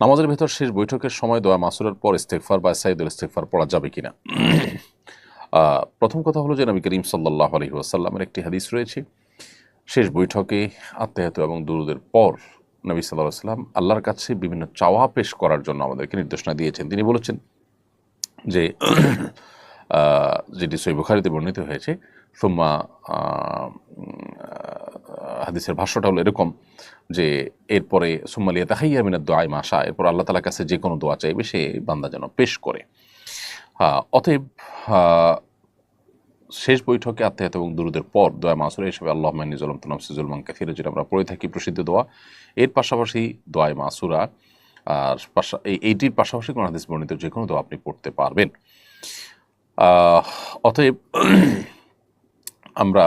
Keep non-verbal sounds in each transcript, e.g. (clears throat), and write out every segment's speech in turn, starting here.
নামাজের ভেতর শেষ বৈঠকের সময় দোয়া মাসুরের পর ইস্তেকফার বা সাইদুল ইস্তেকফার পড়া যাবে কিনা? প্রথম কথা হলো যে নবী করিম সাল্লাহ আলহি আসাল্লামের একটি হাদিস রয়েছে। শেষ বৈঠকে আত্মাহত এবং দুরুদের পর নবী সাল্লাহ সাল্লাম আল্লাহর কাছে বিভিন্ন চাওয়া পেশ করার জন্য আমাদেরকে নির্দেশনা দিয়েছেন। তিনি বলেছেন যে যেটি সই বুখারিতে বর্ণিত হয়েছে, সোম্মা হাদিসের ভাষ্যটা হলো এরকম যে এরপরে সুম্মালিয়া তাহাইয়া মিনাদ দোয়াই মাসা এরপর আল্লাহ তালার কাছে যে কোনো দোয়া চাইবে সে বান্দা যেন পেশ করে। অতএব শেষ বৈঠকে আত্মাহাত এবং দুরুদের পর দোয়া মাসুর হিসেবে আল্লাহ মাইনি জলম তনম সিজুলমান কাথিরা যেটা আমরা পড়ে থাকি প্রসিদ্ধ দোয়া। এর পাশাপাশি দোয়ায় মাসুরা আর এইটির পাশাপাশি কোন হাদিস বর্ণিত যে কোনো দোয়া আপনি পড়তে পারবেন। অতএব, আমরা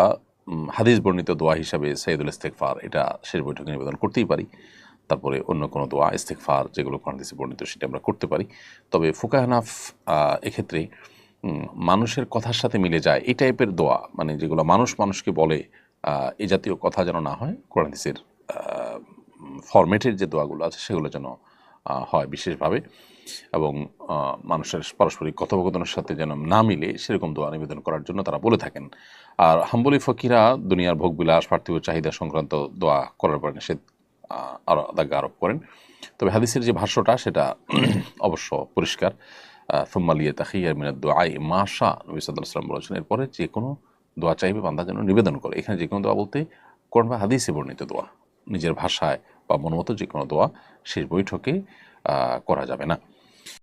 হাদিস বর্ণিত দোয়া হিসাবে সৈয়দুল ইস্তেকফার এটা শেষ বৈঠকে নিবেদন করতেই পারি। তারপরে অন্য কোনো দোয়া ইস্তেকফার যেগুলো হাদিসে বর্ণিত সেটা আমরা করতে পারি। তবে ফুকাহানাফ এক্ষেত্রে মানুষের কথার সাথে মিলে যায় এই টাইপের দোয়া মানে যেগুলো মানুষ মানুষকে বলে এ জাতীয় কথা যেন না হয়, কোরআন হাদিসের ফরম্যাটের যে দোয়াগুলো আছে সেগুলো যেন হয় বিশেষভাবে এবং মানুষের পারস্পরিক কথোপকথনের সাথে যেন না মিলে সেরকম দোয়া নিবেদন করার জন্য তারা বলে থাকেন। আর হাম্বলি ফকিরা দুনিয়ার ভোগবিলাস পার্থিব চাহিদা সংক্রান্ত দোয়া করার পর নিষেধ আহ, আরও আদাগ্য আরোপ করেন। তবে হাদিসের যে ভাষ্যটা সেটা (clears throat) অবশ্য পরিষ্কার। ফুম্মালিয়া তাহিয়ার মিনাদ দোয়াই মাশা নবী সাল্লাম বলেছেন এরপরে যে কোনো দোয়া চাইবে বান্দা যেন নিবেদন করে। এখানে যে কোনো দোয়া বলতে কোরআন বা হাদিসে বর্ণিত দোয়া। নিজের ভাষায় বা মনোমতো যে কোনো দোয়া শেষ বৈঠকে করা যাবে না।